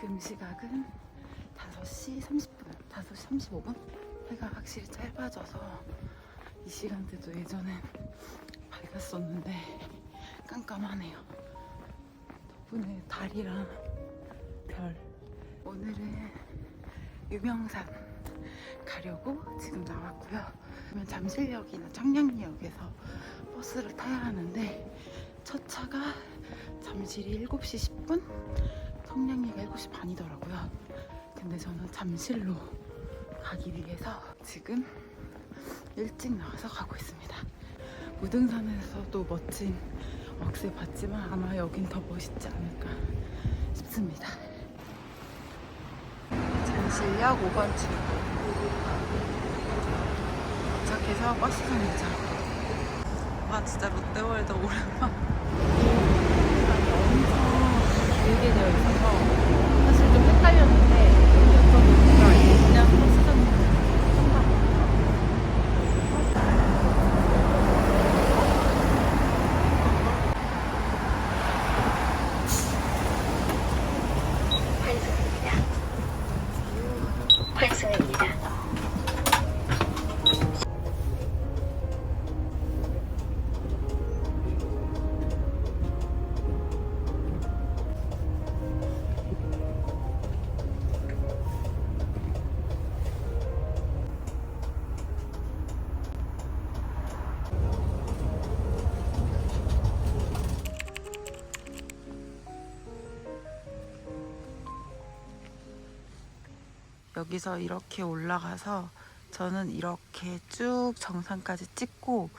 지금 5시 30분, 5시 35분? 해가 확실히 짧아져서 이 시간대도 예전엔 밝았었는데 깜깜하네요. 덕분에 달이랑 별. 오늘은 유명산 가려고 지금 나왔고요. 그러면 잠실역이나 청량리역에서 버스를 타야 하는데 첫 차가 잠실이 7시 10분, 청량리가 7시 반이더라고요. 근데 저는 잠실로 가기 위해서 지금 일찍 나와서 가고 있습니다. 무등산에서도 멋진 억새 봤지만 아마 여긴 더 멋있지 않을까 싶습니다. 잠실역 5번 출구. 도착해서 버스 타자. 와 진짜 롯데월드 오랜만. 되어 있어서 사실 좀 헷갈렸는데 여기서 이렇게 올라가서 저는 이렇게 쭉 정상까지 찍고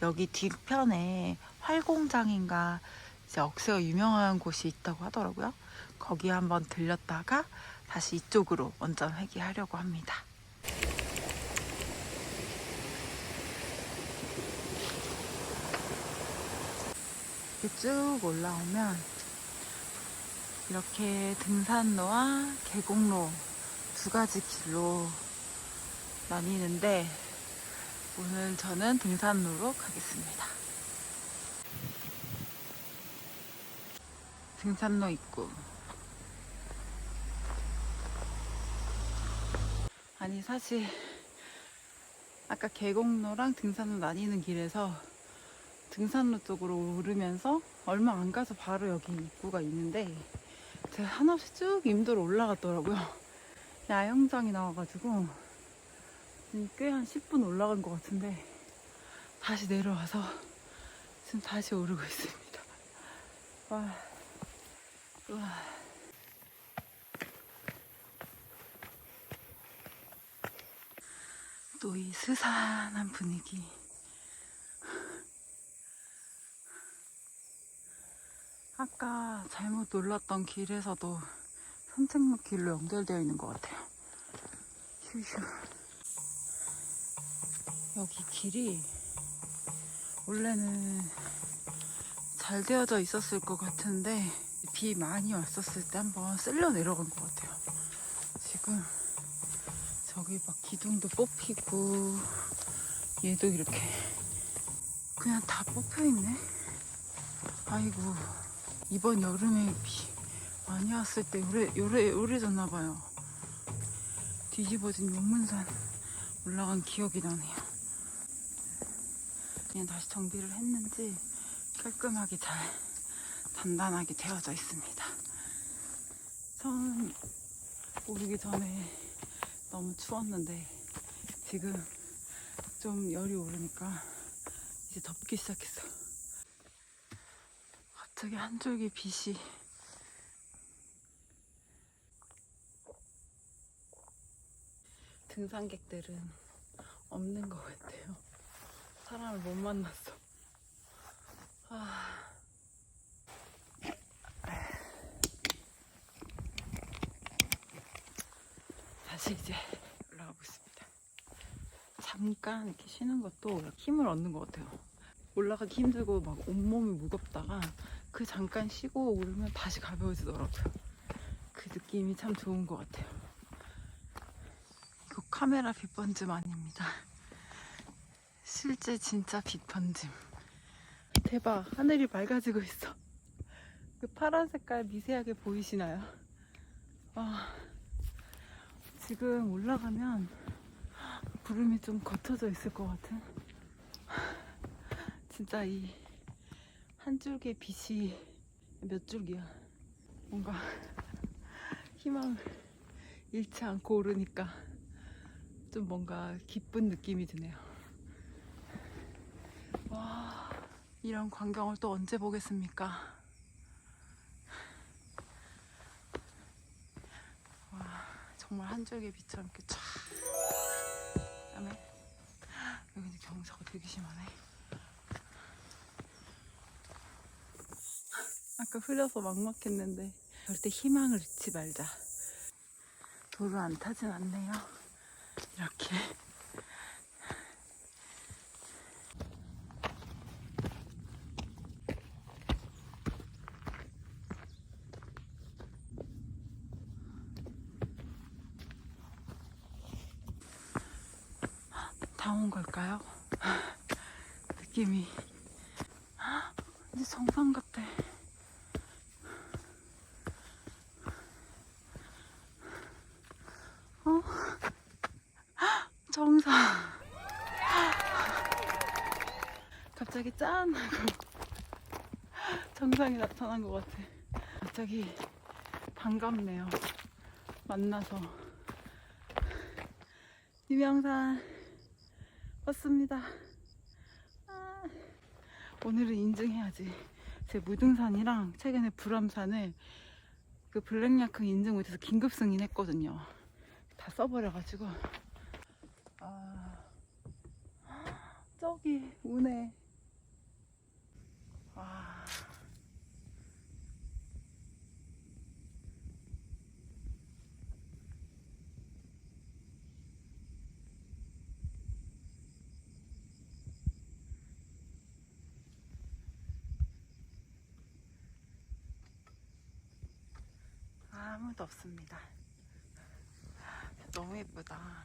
여기 뒤편에 활공장인가 이제 억새가 유명한 곳이 있다고 하더라고요. 거기 한번 들렸다가 다시 이쪽으로 원전 회귀하려고 합니다. 이렇게 쭉 올라오면 이렇게 등산로와 계곡로 두 가지 길로 나뉘는데 오늘 저는 등산로로 가겠습니다. 등산로 입구. 아니 사실 아까 계곡로랑 등산로 나뉘는 길에서 등산로 쪽으로 오르면서 얼마 안 가서 바로 여기 입구가 있는데 제가 한없이 쭉 임도로 올라갔더라고요. 야영장이 나와가지고 꽤 한 10분 올라간 것 같은데 다시 내려와서 지금 다시 오르고 있습니다. 와, 우와. 또 이 스산한 분위기. 아까 잘못 놀랐던 길에서도 산책로 길로 연결되어 있는 것 같아요. 휴휴. 여기 길이 원래는 잘 되어져 있었을 것 같은데 비 많이 왔었을 때 한번 쓸려 내려간 것 같아요. 지금 저기 막 기둥도 뽑히고 얘도 이렇게 그냥 다 뽑혀 있네. 아이고 이번 여름에 비 많이 왔을 때 오래 오래 오래졌나 봐요. 뒤집어진 용문산 올라간 기억이 나네요. 그냥 다시 정비를 했는지 깔끔하게 잘 단단하게 되어져 있습니다. 처음 오르기 전에 너무 추웠는데 지금 좀 열이 오르니까 이제 덥기 시작했어. 갑자기 한 줄기 빛이 등산객들은 없는 것 같아요. 사람을 못 만났어. 아. 다시 이제 올라가 보겠습니다. 잠깐 이렇게 쉬는 것도 힘을 얻는 것 같아요. 올라가기 힘들고 막 온몸이 무겁다가 그 잠깐 쉬고 오르면 다시 가벼워지더라고요. 그 느낌이 참 좋은 것 같아요. 카메라 빛번짐 아닙니다. 실제 진짜 빛번짐. 대박, 하늘이 맑아지고 있어. 그 파란 색깔 미세하게 보이시나요? 와, 지금 올라가면 구름이 좀 걷혀져 있을 것 같은 진짜 이 한 줄기의 빛이 몇 줄기야 뭔가 희망을 잃지 않고 오르니까 좀 뭔가 기쁜 느낌이 드네요. 와 이런 광경을 또 언제 보겠습니까? 와 정말 한 줄기의 빛처럼 이렇게 쫙 그다음에 여기는 경사가 되게 심하네. 아까 흘려서 막막했는데 절대 희망을 잃지 말자. 돌을 안 타진 않네요 이렇게 다 온 걸까요? 느낌이 이제 정상 같아. 어? 정상. 갑자기 짠 하고 정상이 나타난 것 같아. 갑자기 반갑네요. 만나서. 유명산 왔습니다. 아, 오늘은 인증해야지. 제 무등산이랑 최근에 불암산을 그 블랙야크 인증 못해서 긴급 승인했거든요. 다 써버려가지고. 아, 저기 우네. 와. 아무도 없습니다. 너무 예쁘다.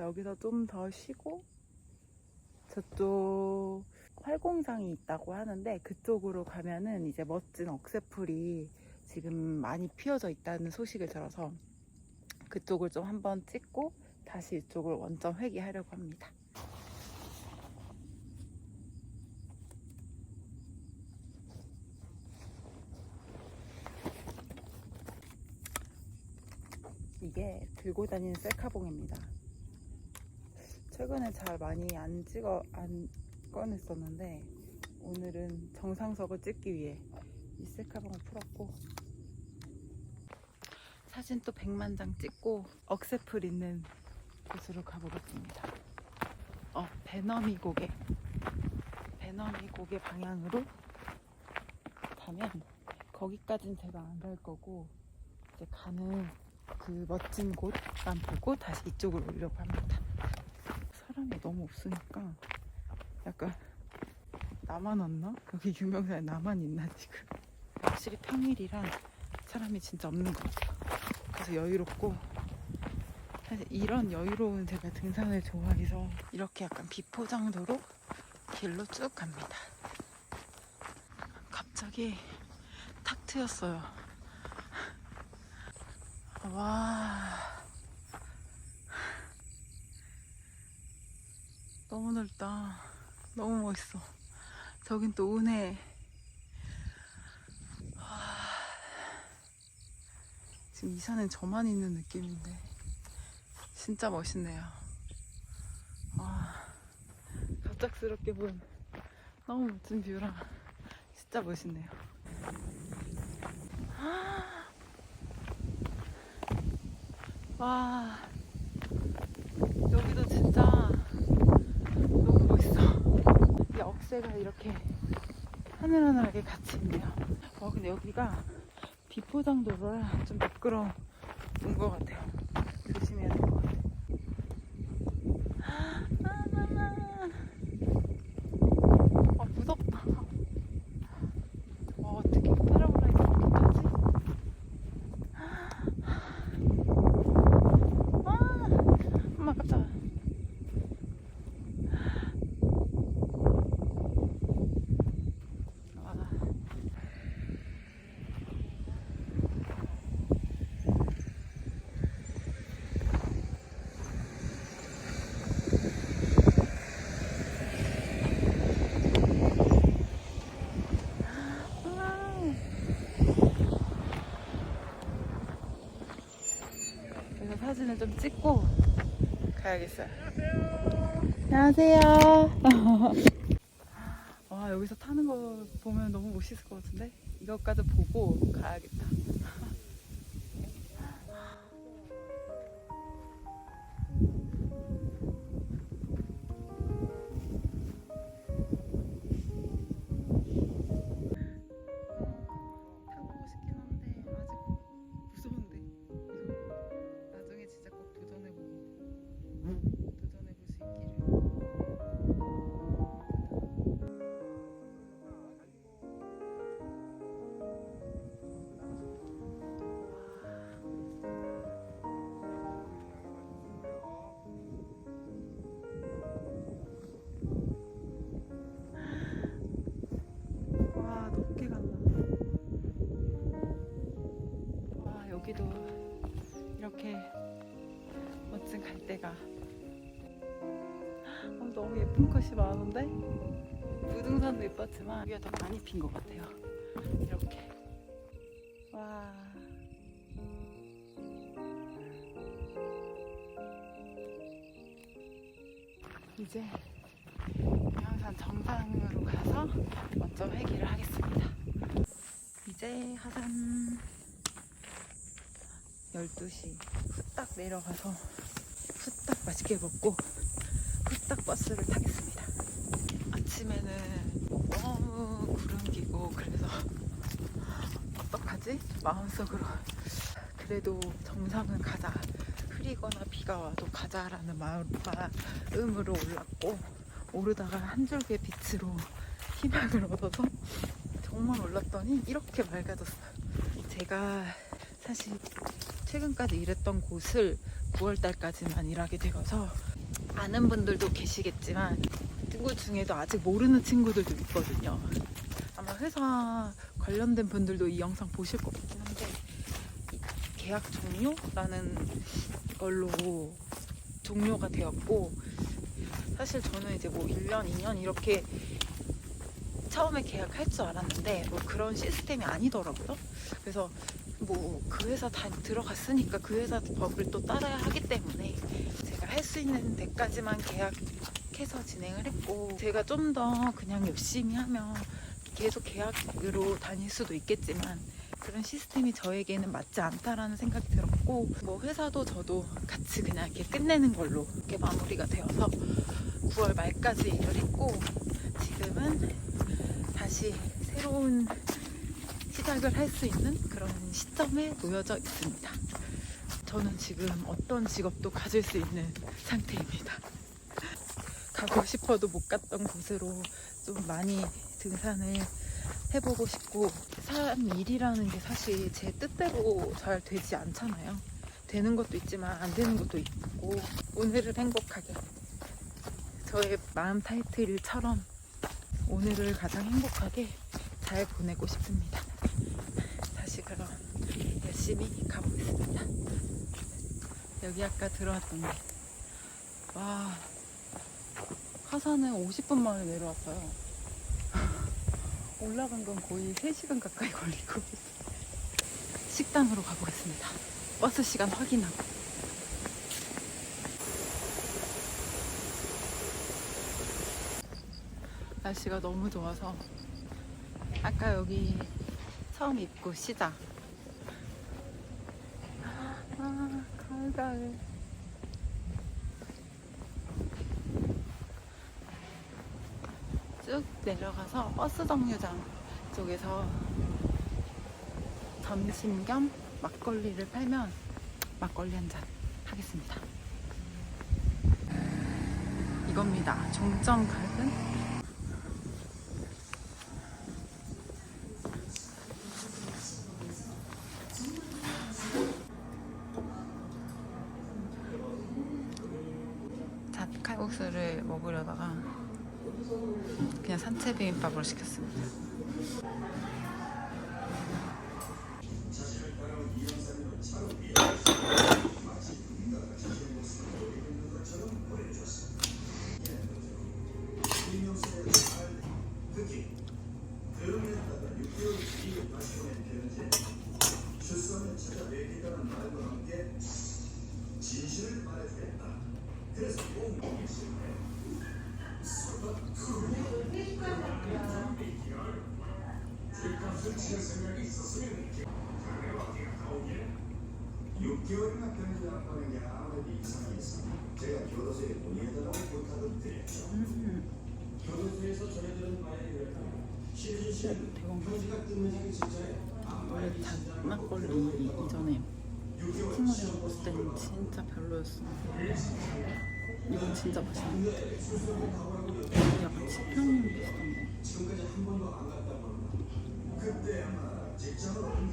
여기서 좀 더 쉬고 저쪽 활공장이 있다고 하는데 그쪽으로 가면은 이제 멋진 억새풀이 지금 많이 피어져 있다는 소식을 들어서 그쪽을 좀 한번 찍고 다시 이쪽을 원점 회귀하려고 합니다. 이게 들고 다니는 셀카봉입니다. 최근에 잘 많이 안 찍어 안 꺼냈었는데 오늘은 정상석을 찍기 위해 이 셀카봉을 풀었고 사진 또 100만 장 찍고 억새풀 있는 곳으로 가보겠습니다. 어, 배너미 고개. 배너미 고개 방향으로 가면 거기까진 제가 안 갈 거고 이제 가는 그 멋진 곳만 보고 다시 이쪽으로 오려고 합니다. 사람이 너무 없으니까 약간 나만 왔나? 여기 유명사에 나만 있나 지금? 확실히 평일이란 사람이 진짜 없는 것 같아요. 그래서 여유롭고 사실 이런 여유로운 제가 등산을 좋아해서 이렇게 약간 비포장도로 길로 쭉 갑니다. 갑자기 탁 트였어요. 와. 너무 넓다. 너무 멋있어. 저긴 또 은혜. 와. 지금 이 산엔 저만 있는 느낌인데 진짜 멋있네요. 와. 갑작스럽게 본 너무 멋진 뷰라 진짜 멋있네요. 와. 여기도 진짜 너무 멋있어. 이 억새가 이렇게 하늘하늘하게 같이 있네요. 와, 근데 여기가 비포장도로라 좀 미끄러운 것 같아요. 조심해야 될 것 같아요. 아, 아, 무섭다. 와, 어떻게 패러글라이딩 이렇게 타지? 그래서 사진을 좀 찍고 가야겠어요. 안녕하세요. 와 여기서 타는 거 보면 너무 멋있을 것 같은데 이것까지 보고 가야겠다. 예쁜 꽃이 많은데 무등산도 예뻤지만 여기가 더 많이 핀 것 같아요. 이렇게 와. 이제 양산 정상으로 가서 먼저 회기를 하겠습니다. 이제 하산 12시 후딱 내려가서 후딱 맛있게 먹고 후딱 버스를 타겠습니다. 아침에는 너무 구름 끼고 그래서 어떡하지? 마음속으로 그래도 정상은 가자. 흐리거나 비가 와도 가자라는 마음으로 올랐고 오르다가 한 줄기의 빛으로 희망을 얻어서 정말 올랐더니 이렇게 맑아졌어요. 제가 사실 최근까지 일했던 곳을 9월달까지만 일하게 되어서 아는 분들도 계시겠지만 친구 중에도 아직 모르는 친구들도 있거든요. 아마 회사 관련된 분들도 이 영상 보실 것 같긴 한데 이 계약 종료라는 걸로 종료가 되었고 사실 저는 이제 뭐 1년, 2년 이렇게 처음에 계약할 줄 알았는데 뭐 그런 시스템이 아니더라고요. 그래서 뭐 그 회사 다 들어갔으니까 그 회사 법을 또 따라야 하기 때문에 할 수 있는 데까지만 계약해서 진행을 했고 제가 좀 더 그냥 열심히 하면 계속 계약으로 다닐 수도 있겠지만 그런 시스템이 저에게는 맞지 않다라는 생각이 들었고 뭐 회사도 저도 같이 그냥 이렇게 끝내는 걸로 이렇게 마무리가 되어서 9월 말까지 일을 했고 지금은 다시 새로운 시작을 할 수 있는 그런 시점에 놓여져 있습니다. 저는 지금 어떤 직업도 가질 수 있는 상태입니다. 가고 싶어도 못 갔던 곳으로 좀 많이 등산을 해보고 싶고 산 일이라는 게 사실 제 뜻대로 잘 되지 않잖아요. 되는 것도 있지만 안 되는 것도 있고 오늘을 행복하게 저의 마음 타이틀처럼 오늘을 가장 행복하게 잘 보내고 싶습니다. 다시 그럼 열심히 가보겠습니다. 여기 아까 들어왔던 데 와 하산은 50분 만에 내려왔어요. 올라간 건 거의 3시간 가까이 걸리고 식당으로 가보겠습니다. 버스 시간 확인하고 날씨가 너무 좋아서 아까 여기 처음 입구 시장 아 가을 가을 쭉 내려가서 버스 정류장 쪽에서 점심 겸 막걸리를 팔면 막걸리 한 잔 하겠습니다. 이겁니다. 종점 갈은 잣 칼국수를 먹으려다가 그냥 산채 비빔밥으로 시켰습니다. 육개월이나 편지 안 보낸 게 아무래도 이상이 있어. 제가 교도소에 문의해달라고 부탁을 드렸죠. 교도소에서 전해드린 바에 의하면 신준 씨는 편지가 끝내기 직전에 원래 장난걸로 이- 이전에 스티머리 먹었을 때는 진짜 별로였어. 이건 진짜 맛있는데. 약간 치평 비슷한데. ちっちゃな。